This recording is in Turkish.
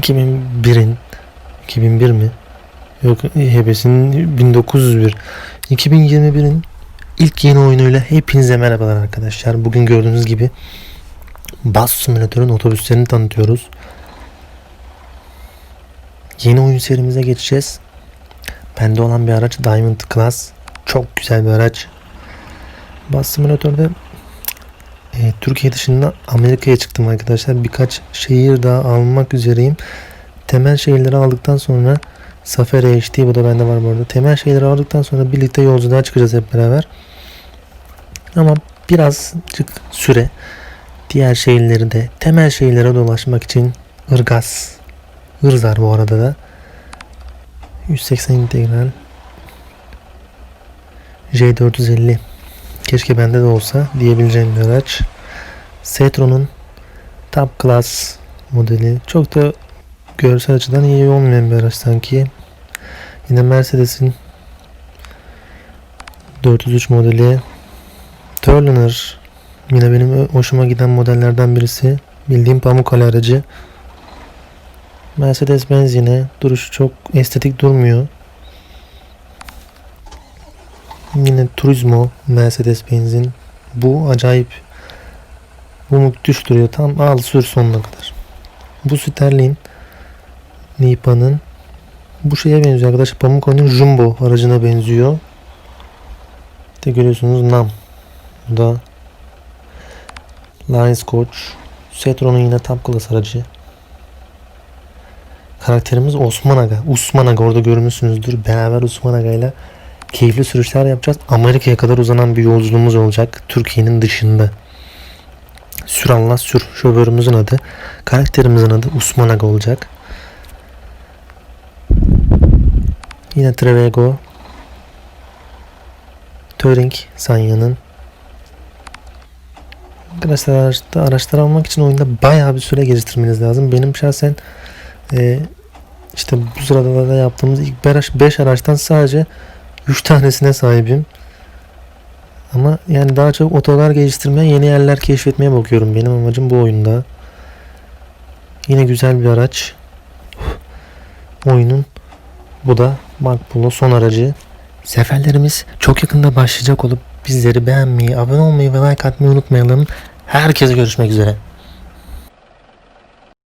2001'in 2001 mi? Yok Hebes'in 1901. 2021'in ilk yeni oyunuyla hepinize merhabalar arkadaşlar. Bugün gördüğünüz gibi Bus Simulator'un otobüslerini tanıtıyoruz. Yeni oyun serimize geçeceğiz. Bende olan bir araç Diamond Class. Çok güzel bir araç. Bus Simulator'da e, Türkiye dışında Amerika'ya çıktım arkadaşlar. Birkaç şehir daha almak üzereyim. Temel şehirleri aldıktan sonra Safari HD bu da bende var bu arada. Temel şehirleri aldıktan sonra birlikte yolculuğa çıkacağız hep beraber. Ama birazcık süre diğer şehirleri de temel şehirlere dolaşmak için Irgaz Irzar bu arada da 180 integral J450 keşke bende de olsa diyebileceğim bir araç. Setro'nun Top Class modeli. Çok da görsel açıdan iyi olmayan bir araç sanki. Yine Mercedes'in 403 modeli. Turner yine benim hoşuma giden modellerden birisi. Bildiğim Pamukkale aracı. Mercedes Benz yine duruşu çok estetik durmuyor. Yine Turismo Mercedes Benz'in. Bu acayip. Bu müthiş duruyor. Tam al sür sonuna kadar. Bu Sterling Nipa'nın bu şeye benziyor arkadaşlar. Pamukkale'nin Jumbo aracına benziyor. İşte görüyorsunuz Nam. Bu da Lions Coach. Setro'nun yine Top Class aracı. Karakterimiz Osman Aga. Osman Aga orada görmüşsünüzdür. Beraber Osman Aga ile keyifli sürüşler yapacağız. Amerika'ya kadar uzanan bir yolculuğumuz olacak. Türkiye'nin dışında. Sür sür. Şoförümüzün adı. Karakterimizin adı Osman Aga olacak. Yine Trevego. Touring Sanya'nın. Arkadaşlar araçlar almak için oyunda bayağı bir süre geliştirmeniz lazım. Benim şahsen e, işte bu sırada da yaptığımız ilk 5 araçtan sadece 3 tanesine sahibim. Ama yani daha çok otogar geliştirmeye, yeni yerler keşfetmeye bakıyorum. Benim amacım bu oyunda. Yine güzel bir araç. Oyunun bu da Makbulo son aracı. Seferlerimiz çok yakında başlayacak olup bizleri beğenmeyi, abone olmayı ve like atmayı unutmayalım. Herkese görüşmek üzere.